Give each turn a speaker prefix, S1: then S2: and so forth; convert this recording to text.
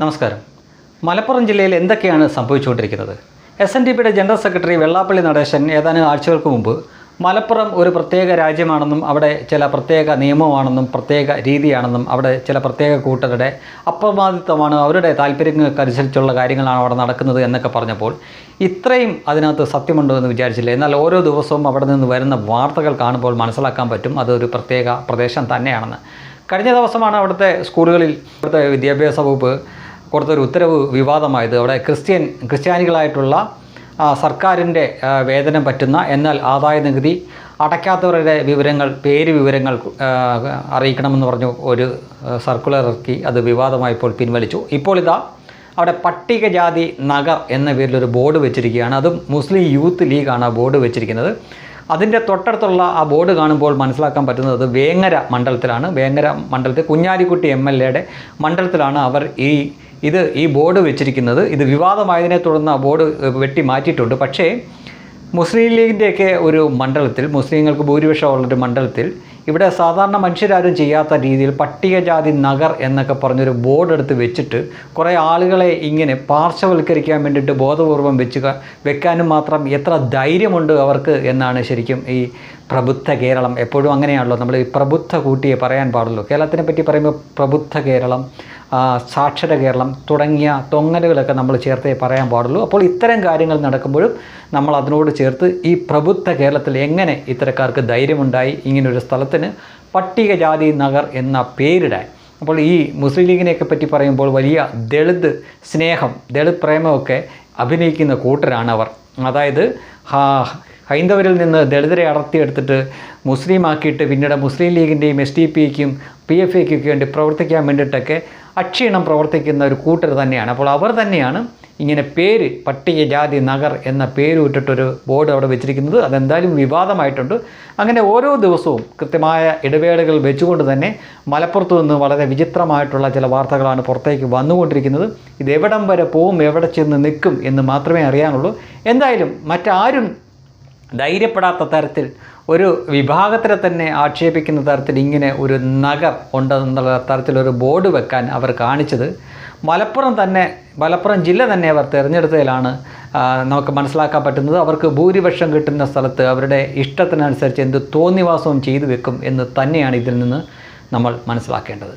S1: നമസ്കാരം. മലപ്പുറം ജില്ലയിൽ എന്തൊക്കെയാണ് സംഭവിച്ചുകൊണ്ടിരിക്കുന്നത്? എസ് എൻ ഡി പിയുടെ ജനറൽ സെക്രട്ടറി വെള്ളാപ്പള്ളി നടേശൻ ഏതാനും ആഴ്ചകൾക്ക് മുമ്പ് മലപ്പുറം ഒരു പ്രത്യേക രാജ്യമാണെന്നും അവിടെ ചില പ്രത്യേക നിയമമാണെന്നും പ്രത്യേക രീതിയാണെന്നും അവിടെ ചില പ്രത്യേക കൂട്ടരുടെ അപ്രമാദിത്വമാണ് അവരുടെ താല്പര്യങ്ങൾക്കനുസരിച്ചുള്ള കാര്യങ്ങളാണ് അവിടെ നടക്കുന്നത് എന്നൊക്കെ പറഞ്ഞപ്പോൾ ഇത്രയും അതിനകത്ത് സത്യമുണ്ടോ എന്ന് വിചാരിച്ചില്ല. എന്നാൽ ഓരോ ദിവസവും അവിടെ നിന്ന് വരുന്ന വാർത്തകൾ കാണുമ്പോൾ മനസ്സിലാക്കാൻ പറ്റും അതൊരു പ്രത്യേക പ്രദേശം തന്നെയാണെന്ന്. കഴിഞ്ഞ ദിവസമാണ് അവിടുത്തെ സ്കൂളുകളിൽ അവിടുത്തെ വിദ്യാഭ്യാസ വകുപ്പ് കൊടുത്തൊരു ഉത്തരവ് വിവാദമായത്. അവിടെ ക്രിസ്ത്യൻ ക്രിസ്ത്യാനികളായിട്ടുള്ള സർക്കാരിന്റെ വേതനം പറ്റുന്ന എന്നാൽ ആദായ നികുതി അടയ്ക്കാത്തവരുടെ വിവരങ്ങൾ പേര് വിവരങ്ങൾ അറിയിക്കണമെന്ന് പറഞ്ഞു ഒരു സർക്കുലർ ഇറക്കി അത് വിവാദമായപ്പോൾ പിൻവലിച്ചു. ഇപ്പോൾ ഇതാ അവിടെ പട്ടികജാതി നഗർ എന്ന പേരിലൊരു ബോർഡ് വെച്ചിരിക്കുകയാണ്. അതും മുസ്ലിം യൂത്ത് ലീഗാണ് ആ ബോർഡ് വെച്ചിരിക്കുന്നത്. അതിന്റെ തൊട്ടടുത്തുള്ള ആ ബോർഡ് കാണുമ്പോൾ മനസ്സിലാക്കാൻ പറ്റുന്നത് വേങ്ങര മണ്ഡലത്തിലാണ്. വേങ്ങര മണ്ഡലത്തിൽ കുഞ്ഞാലിക്കുട്ടി എം എൽ എയുടെ മണ്ഡലത്തിലാണ് അവർ ഈ ഇത് ഈ ബോർഡ് വെച്ചിരിക്കുന്നത് ഇത് വിവാദമായതിനെ തുടർന്ന് ആ ബോർഡ് വെട്ടി മാറ്റിയിട്ടുണ്ട്. പക്ഷേ മുസ്ലിം ലീഗിന്റെയൊക്കെ ഒരു മണ്ഡലത്തിൽ മുസ്ലിങ്ങൾക്ക് ഭൂരിപക്ഷമുള്ളൊരു മണ്ഡലത്തിൽ ഇവിടെ സാധാരണ മനുഷ്യരാരും ചെയ്യാത്ത രീതിയിൽ പട്ടികജാതി നഗർ എന്നൊക്കെ പറഞ്ഞൊരു ബോർഡ് എടുത്ത് വെച്ചിട്ട് കുറേ ആളുകളെ ഇങ്ങനെ പാർശ്വവൽക്കരിക്കാൻ വേണ്ടിയിട്ട് ബോധപൂർവം വെച്ച് വെക്കാനും മാത്രം എത്ര ധൈര്യമുണ്ട് അവർക്ക് എന്നാണ് ശരിക്കും ഈ പ്രബുദ്ധ കേരളം. എപ്പോഴും അങ്ങനെയാണല്ലോ നമ്മൾ ഈ പ്രബുദ്ധ കൂട്ടിയെ പറയാൻ പാടുള്ളൂ. കേരളത്തിനെ പറ്റി പറയുമ്പോൾ പ്രബുദ്ധ കേരളം സാക്ഷര കേരളം തുടങ്ങിയ തൊങ്ങലുകളൊക്കെ നമ്മൾ ചേർത്തേ പറയാൻ പാടുള്ളൂ. അപ്പോൾ ഇത്തരം കാര്യങ്ങൾ നടക്കുമ്പോഴും നമ്മൾ അതിനോട് ചേർത്ത് ഈ പ്രബുദ്ധ കേരളത്തിൽ എങ്ങനെ ഇത്തരക്കാർക്ക് ധൈര്യമുണ്ടായി ഇങ്ങനൊരു സ്ഥലത്തിന് പട്ടികജാതി നഗർ എന്ന പേരിടാൻ. അപ്പോൾ ഈ മുസ്ലിം ലീഗിനെയൊക്കെ പറ്റി പറയുമ്പോൾ വലിയ ദളിത് സ്നേഹം ദളിത് പ്രേമമൊക്കെ അഭിനയിക്കുന്ന കൂട്ടരാണ് അവർ അതായത് ഹൈന്ദവരിൽ നിന്ന് ദളിതരെ അടർത്തിയെടുത്തിട്ട് മുസ്ലിം ആക്കിയിട്ട് പിന്നീട് മുസ്ലിം ലീഗിന്റെയും എസ് ഡി പിക്കും പി എഫ് ഐക്കൊക്കെ വേണ്ടി പ്രവർത്തിക്കാൻ വേണ്ടിയിട്ടൊക്കെ അക്ഷീണം പ്രവർത്തിക്കുന്ന ഒരു കൂട്ടർ തന്നെയാണ്. അപ്പോൾ അവർ തന്നെയാണ് ഇങ്ങനെ പേര് പട്ടികജാതി നഗർ എന്ന പേര് ഇട്ടിട്ടൊരു ബോർഡ് അവിടെ വെച്ചിരിക്കുന്നത്. അതെന്തായാലും വിവാദമായിട്ടുണ്ട്. അങ്ങനെ ഓരോ ദിവസവും കൃത്യമായ ഇടവേളകൾ വെച്ചുകൊണ്ട് തന്നെ മലപ്പുറത്ത് നിന്ന് വളരെ വിചിത്രമായിട്ടുള്ള ചില വാർത്തകളാണ് പുറത്തേക്ക് വന്നുകൊണ്ടിരിക്കുന്നത്. ഇത് എവിടം വരെ പോവും എവിടെ ചെന്ന് നിൽക്കും എന്ന് മാത്രമേ അറിയാനുള്ളൂ. എന്തായാലും മറ്റാരും ധൈര്യപ്പെടാത്ത തരത്തിൽ ഒരു വിഭാഗത്തിനെ തന്നെ ആക്ഷേപിക്കുന്ന തരത്തിൽ ഇങ്ങനെ ഒരു നഗർ ഉണ്ടെന്നുള്ള തരത്തിലൊരു ബോർഡ് വെക്കാൻ അവർ കാണിച്ചത്. മലപ്പുറം തന്നെ മലപ്പുറം ജില്ല തന്നെ അവർ തിരഞ്ഞെടുത്തതിലാണ് നമുക്ക് മനസ്സിലാക്കാൻ പറ്റുന്നത്. അവർക്ക് ഭൂരിപക്ഷം കിട്ടുന്ന സ്ഥലത്ത് അവരുടെ ഇഷ്ടത്തിനനുസരിച്ച് എന്ത് തോന്നിവാസവും ചെയ്തു വെക്കും എന്ന് തന്നെയാണ് ഇതിൽ നിന്ന് നമ്മൾ മനസ്സിലാക്കേണ്ടത്.